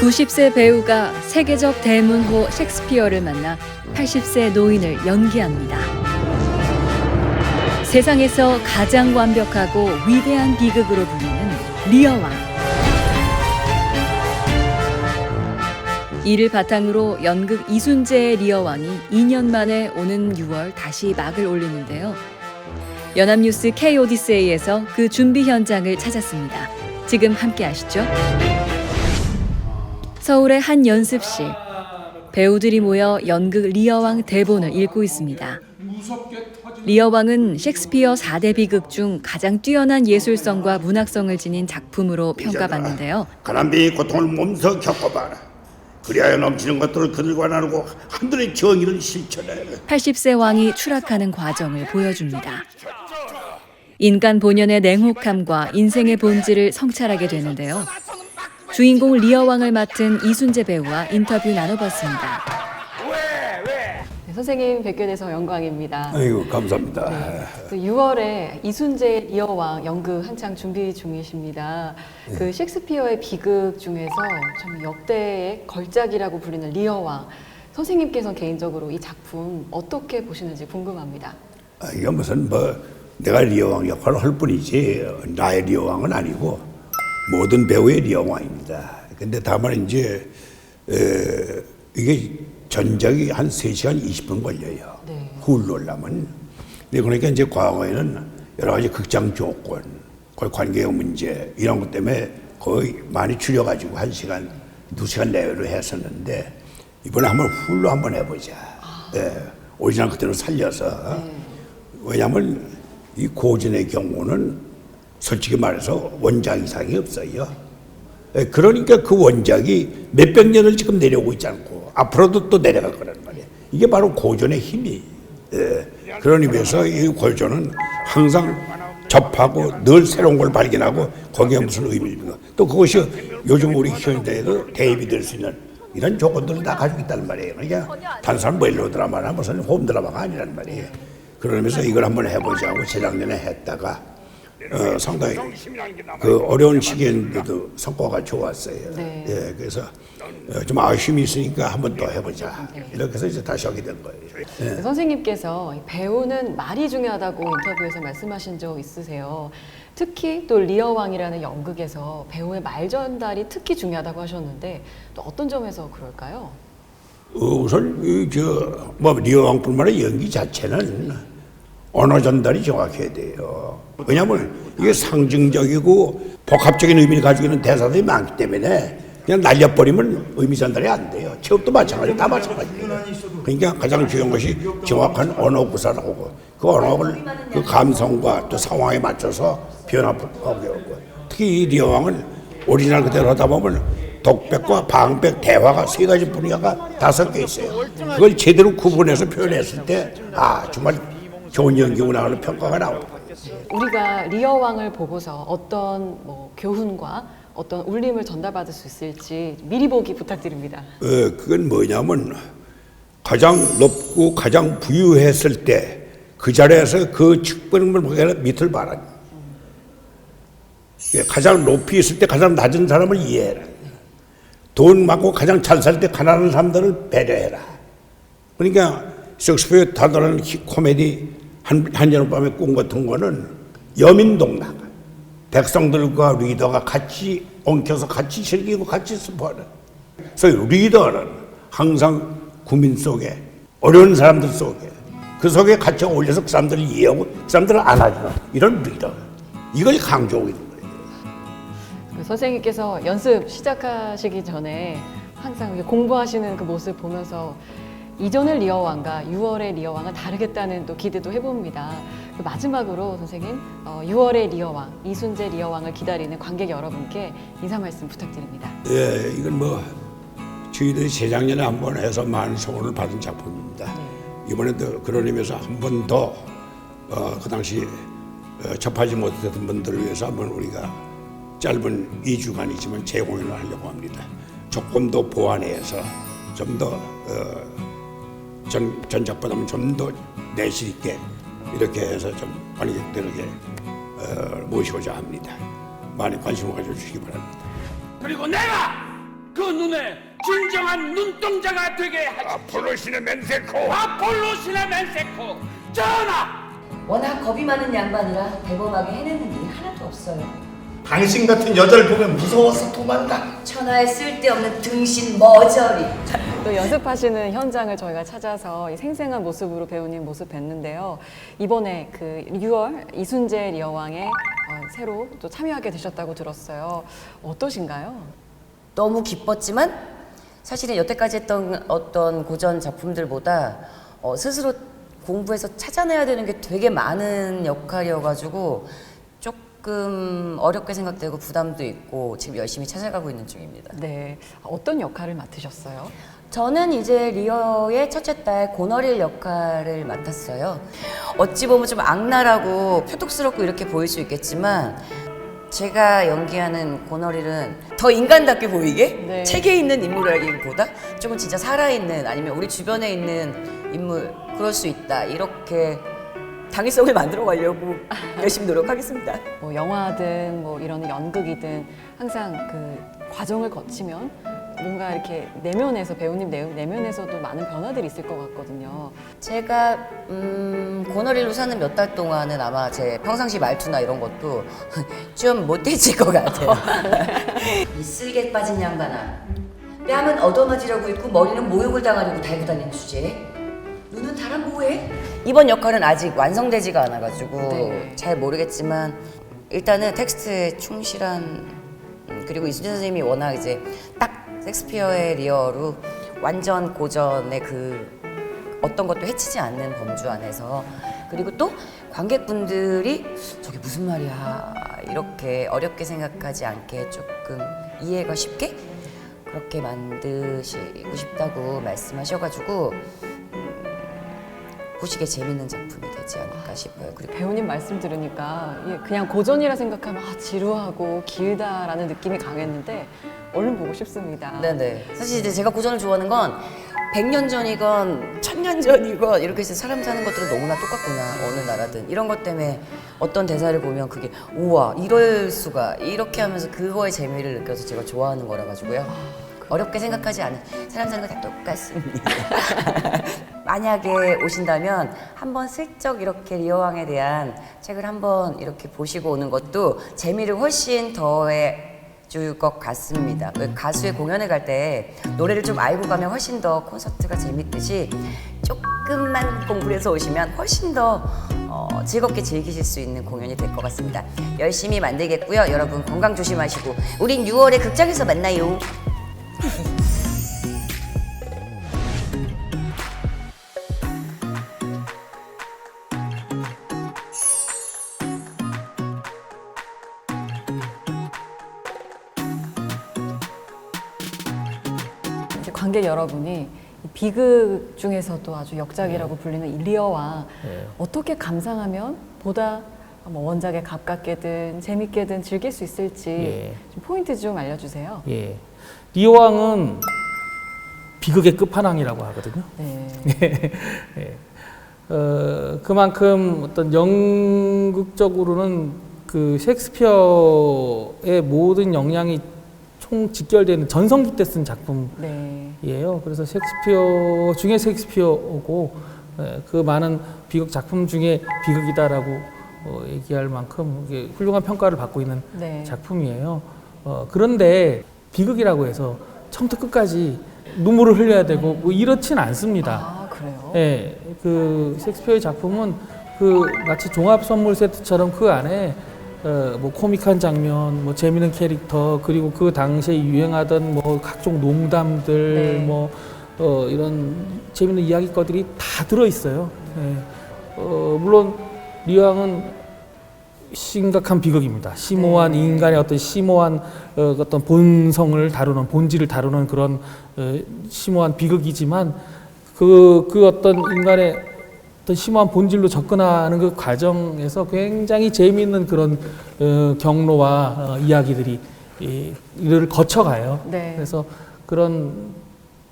90세 배우가 세계적 대문호 셰익스피어를 만나 80세 노인을 연기합니다. 세상에서 가장 완벽하고 위대한 비극으로 불리는 리어왕. 이를 바탕으로 연극 이순재의 리어왕이 2년 만에 오는 6월 다시 막을 올리는데요. 연합뉴스 K-오디세이에서 그 준비 현장을 찾았습니다. 지금 함께 하시죠. 서울의 한 연습실. 배우들이 모여 연극 리어왕 대본을 읽고 있습니다. 리어왕은 셰익스피어 4대 비극 중 가장 뛰어난 예술성과 문학성을 지닌 작품으로 평가받는데요. 가난뱅이 고통을 몸소 겪어봐라. 그리하여 넘치는 것들을 그들과 나누고 하늘의 정의를 실천해. 80세 왕이 추락하는 과정을 보여줍니다. 인간 본연의 냉혹함과 인생의 본질을 성찰하게 되는데요. 주인공 리어 왕을 맡은 이순재 배우와 인터뷰 나눠봤습니다. 네, 선생님 뵙게 돼서 영광입니다. 아이고 감사합니다. 그 6월에 이순재 리어왕 연극 한창 준비 중이십니다. 그 셰익스피어의 비극 중에서 참 역대의 걸작이라고 불리는 리어왕. 선생님께서 개인적으로 이 작품 어떻게 보시는지 궁금합니다. 아, 이게 무슨 뭐 내가 리어왕 역할을 할 뿐이지 나의 리어왕은 아니고 모든 배우의 리어왕입니다. 근데 다만 이제 에, 이게 전작이 한 3시간 20분 걸려요. 네. 훌로 올라면. 근데 그러니까 이제 과거에는 여러 가지 극장 조건, 그 관계의 문제 이런 것 때문에 거의 많이 줄여가지고 한 시간, 두 시간 내외로 했었는데 이번에 한번 훌로 한번 해보자. 예, 오리지널 그대로 살려서 왜냐하면 이 고전의 경우는 솔직히 말해서 원작 이상이 없어요. 예, 그러니까 그 원작이 몇백 년을 지금 내려오고 있지 않고 앞으로도 또 내려갈 거란 말이에요. 이게 바로 고전의 힘이. 예, 그런 의미에서 이 고전은 항상 접하고 늘 새로운 걸 발견하고 거기에 무슨 의미입니까? 또 그것이 요즘 우리 현대에도 대입이 될 수 있는 이런 조건들을 다 가지고 있다는 말이에요. 그러니까 단순한 멜로 드라마나 무슨 홈 드라마가 아니란 말이에요. 그러면서 이걸 한번 해보자고 재작년에 했다가 어, 상당히 그 어려운 시기인데도 성과가 좋았어요. 네. 예, 그래서 어, 좀 아쉬움이 있으니까 한 번 더 해보자. 이렇게 해서 이제 다시 하게 된 거예요. 예. 선생님께서 이 배우는 말이 중요하다고 인터뷰에서 말씀하신 적 있으세요. 특히 또 리어왕이라는 연극에서 배우의 말 전달이 특히 중요하다고 하셨는데 또 어떤 점에서 그럴까요? 어, 우선 이 저 뭐 리어왕뿐만 아니라 연기 자체는 언어 전달이 정확해야 돼요. 왜냐하면 이게 상징적이고 복합적인 의미를 가지고 있는 대사들이 많기 때문에 그냥 날려버리면 의미 전달이 안 돼요. 취업도 마찬가지, 다 마찬가지예요. 그러니까 가장 중요한 것이 정확한 언어 구사라고 그 언어를 그 감성과 또 상황에 맞춰서 변화하고 하고 특히 이 리어왕은 오리지널 그대로 하다 보면 독백과 방백, 대화가 세 가지 분야가 다 섞여 있어요. 그걸 제대로 구분해서 표현했을 때, 아, 정말 좋은 연기구나 하는 평가가 나오는 거예요. 우리가 리어 왕을 보고서 어떤 뭐 교훈과 어떤 울림을 전달받을 수 있을지 미리 보기 부탁드립니다. 어, 그건 뭐냐면 가장 높고 가장 부유했을 때 그 자리에서 그 측근을 보게 밑을 봐라. 예, 가장 높이 있을 때 가장 낮은 사람을 이해해라. 돈 많고 가장 잘 살 때 가난한 사람들을 배려해라. 그러니까 섹스피어 다들은 코미디 한, 한여름밤의 꿈 같은 거는 여민동락. 백성들과 리더가 같이 엉켜서 같이 즐기고 같이 스포하는. 그래서 리더는 항상 국민 속에 어려운 사람들 속에 그 속에 같이 어울려서 그 사람들을 이해하고 그 사람들을 안아주는 이런 리더. 이걸 강조하고 있는 거예요. 그 선생님께서 연습 시작하시기 전에 항상 공부하시는 그 모습 보면서 이전의 리어 왕과 6월의 리어 왕은 다르겠다는 또 기대도 해봅니다. 그 마지막으로 선생님 어, 6월의 리어 왕 이순재 리어 왕을 기다리는 관객 여러분께 인사 말씀 부탁드립니다. 예, 이건 뭐 저희들이 재작년에 한 번 해서 많은 성원을 받은 작품입니다. 이번에도 그런 의미에서 한 번 더 어, 그 당시 어, 접하지 못했던 분들을 위해서 한번 우리가 짧은 2주간이지만 재공연을 하려고 합니다. 조금 더 보완해서 좀더 어, 전, 전작보다는 좀 더 내실 있게 이렇게 해서 좀 관객들에게 어, 모시고자 합니다. 많이 관심을 가져주시기 바랍니다. 그리고 내가 그 눈에 진정한 눈동자가 되게 하십시오. 아폴로 신의 맨세코 아폴로시나 맨세코 전하 워낙 겁이 많은 양반이라 대범하게 해내는 일이 하나도 없어요. 당신 같은 여자를 보면 무서워서 도망가. 천하에 쓸데없는 등신 머저리. 또 연습하시는 현장을 저희가 찾아서 이 생생한 모습으로 배우님 모습 뵀는데요. 이번에 그 6월 이순재 리어왕에 어, 새로 또 참여하게 되셨다고 들었어요. 어떠신가요? 너무 기뻤지만 사실은 여태까지 했던 어떤 고전 작품들보다 어, 스스로 공부해서 찾아내야 되는 게 되게 많은 역할이어가지고 조금 어렵게 생각되고 부담도 있고 지금 열심히 찾아가고 있는 중입니다. 네. 어떤 역할을 맡으셨어요? 저는 이제 리어의 첫째 딸 고너릴 역할을 맡았어요. 어찌 보면 좀 악랄하고 표독스럽고 이렇게 보일 수 있겠지만 제가 연기하는 고너릴은 더 인간답게 보이게 네. 책에 있는 인물이라기보다 조금 진짜 살아있는 아니면 우리 주변에 있는 인물 그럴 수 있다 이렇게 당위성을 만들어 가려고 열심히 노력하겠습니다. 뭐 영화든 뭐 이런 연극이든 항상 그 과정을 거치면 뭔가 이렇게 내면에서 배우님 내, 내면에서도 많은 변화들이 있을 것 같거든요. 제가 음, 고너리로 사는 몇 달 동안은 아마 제 평상시 말투나 이런 것도 좀 못해질 것 같아요. 이 쓸개 빠진 양반아. 뺨은 얻어맞으려고 있고 머리는 모욕을 당하려고 달고 다니는 주제에 눈은 달아 뭐해? 이번 역할은 아직 완성되지가 않아가지고 네. 잘 모르겠지만 일단은 텍스트에 충실한 음, 그리고 이순재 선생님이 워낙 이제 딱 섹스피어의 리어로 완전 고전의 그 어떤 것도 해치지 않는 범주 안에서 그리고 또 관객분들이 저게 무슨 말이야 이렇게 어렵게 생각하지 않게 조금 이해가 쉽게 그렇게 만드시고 싶다고 말씀하셔가지고 음, 보시기에 재밌는 작품이 되지 않을까 싶어요. 그리고 배우님 말씀 들으니까 그냥 고전이라 생각하면 아, 지루하고 길다라는 느낌이 강했는데 얼른 보고 싶습니다. 네네. 사실 이제 제가 고전을 좋아하는 건 100년 전이건 1000년 전이건 이렇게 해서 사람 사는 것들은 너무나 똑같구나. 어느 나라든. 이런 것 때문에 어떤 대사를 보면 그게 우와 이럴 수가 이렇게 하면서 그거의 재미를 느껴서 제가 좋아하는 거라 가지고요. 어렵게 생각하지 않은 사람 사는 거 다 똑같습니다. 만약에 오신다면 한번 슬쩍 이렇게 리어왕에 대한 책을 한번 이렇게 보시고 오는 것도 재미를 훨씬 더해 줄 것 같습니다. 그 가수의 공연에 갈 때 노래를 좀 알고 가면 훨씬 더 콘서트가 재밌듯이 조금만 공부를 해서 오시면 훨씬 더 어, 즐겁게 즐기실 수 있는 공연이 될 것 같습니다. 열심히 만들겠고요. 여러분 건강 조심하시고 우린 6월에 극장에서 만나요. 관객 여러분이 이 비극 중에서도 아주 역작이라고 불리는 이 리어와 네. 어떻게 감상하면 보다 뭐 원작에 가깝게든 재밌게든 즐길 수 있을지 예. 좀 포인트 좀 알려주세요. 예. 리오왕은 비극의 끝판왕이라고 하거든요. 네. 예. 어, 그만큼 어떤 연극적으로는 그 셰익스피어의 모든 역량이 총 직결되는 전성기 때 쓴 작품이에요. 네. 그래서 셰익스피어 중에 셰익스피어고 예, 그 많은 비극 작품 중에 비극이다라고 어, 얘기할 만큼 훌륭한 평가를 받고 있는 네. 작품이에요. 어, 그런데 비극이라고 해서 처음부터 끝까지 눈물을 흘려야 되고 뭐 이렇진 않습니다. 아 그래요? 예, 그 셰익스피어의 작품은 그 마치 종합 선물 세트처럼 그 안에 어, 뭐 코믹한 장면, 뭐 재미있는 캐릭터, 그리고 그 당시에 유행하던 뭐 각종 농담들, 네. 뭐 어, 이런 재미있는 이야기거들이 다 들어 있어요. 예. 어, 물론 리왕은 심각한 비극입니다. 심오한 네. 인간의 어떤 심오한 어, 어떤 본성을 다루는 본질을 다루는 그런 어, 심오한 비극이지만 그, 그 어떤 인간의 어떤 심오한 본질로 접근하는 그 과정에서 굉장히 재미있는 그런 어, 경로와 어, 이야기들이 이, 이를 거쳐가요. 네. 그래서 그런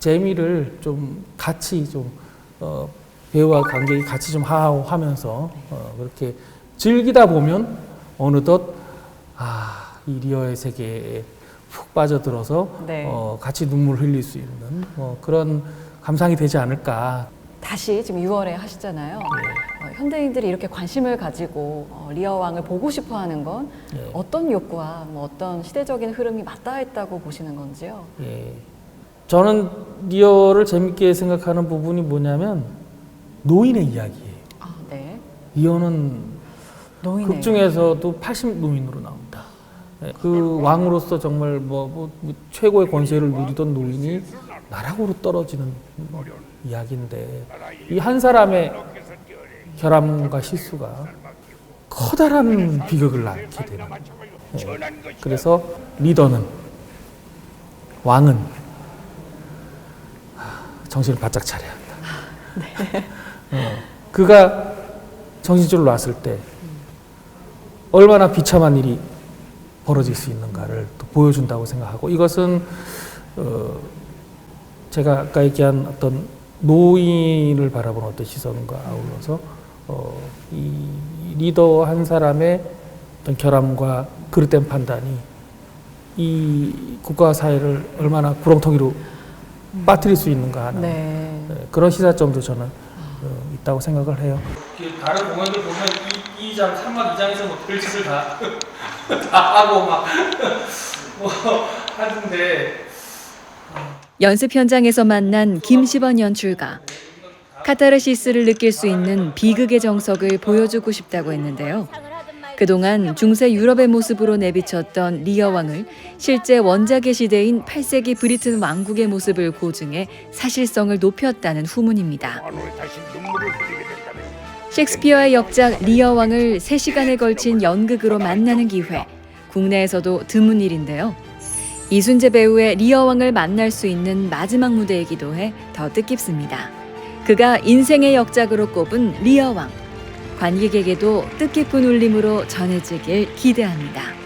재미를 좀 같이 좀 어, 배우와 관객이 같이 좀 하면서 어, 그렇게 즐기다 보면 어느덧 아, 이 리어의 세계에 푹 빠져들어서 네. 어, 같이 눈물 흘릴 수 있는 뭐 그런 감상이 되지 않을까. 다시 지금 6월에 하시잖아요. 어, 현대인들이 이렇게 관심을 가지고 어, 리어 왕을 보고 싶어 하는 건 예. 어떤 욕구와 뭐 어떤 시대적인 흐름이 맞닿아 있다고 보시는 건지요? 예. 저는 리어를 재밌게 생각하는 부분이 뭐냐면 노인의 이야기예요. 아, 네. 리어는 노인의 극 중에서도 80 노인으로 나옵니다. 예, 그 왕으로서 정말 뭐, 뭐, 뭐 최고의 권세를 누리던 노인이 나락으로 떨어지는 이야기인데 이 한 사람의 결함과 실수가 커다란 비극을 낳게 되는 예, 그래서 리더는 왕은 하, 정신을 바짝 차려야 한다. 어, 그가 정신줄을 놨을 때 얼마나 비참한 일이 벌어질 수 있는가를 또 보여준다고 생각하고 이것은 어, 제가 아까 얘기한 어떤 노인을 바라보는 어떤 시선과 아울러서 어, 이 리더 한 사람의 어떤 결함과 그릇된 판단이 이 국가 사회를 얼마나 구렁텅이로 빠뜨릴 수 있는가 하는 네. 네, 그런 시사점도 저는 어, 있다고 생각을 해요. 다른 공연들 보면 2, 장 3막 2장에서 뭐 별짓을 다, 다 하고 막 뭐 하는데 연습 현장에서 만난 김시번 연출가. 카타르시스를 느낄 수 있는 비극의 정석을 보여주고 싶다고 했는데요. 그동안 중세 유럽의 모습으로 내비쳤던 리어 왕을 실제 원작의 시대인 8세기 브리튼 왕국의 모습을 고증해 사실성을 높였다는 후문입니다. 셰익스피어의 역작 리어 왕을 3시간에 걸친 연극으로 만나는 기회. 국내에서도 드문 일인데요. 이순재 배우의 리어 왕을 만날 수 있는 마지막 무대이기도 해 더 뜻깊습니다. 그가 인생의 역작으로 꼽은 리어 왕. 관객에게도 뜻깊은 울림으로 전해지길 기대합니다.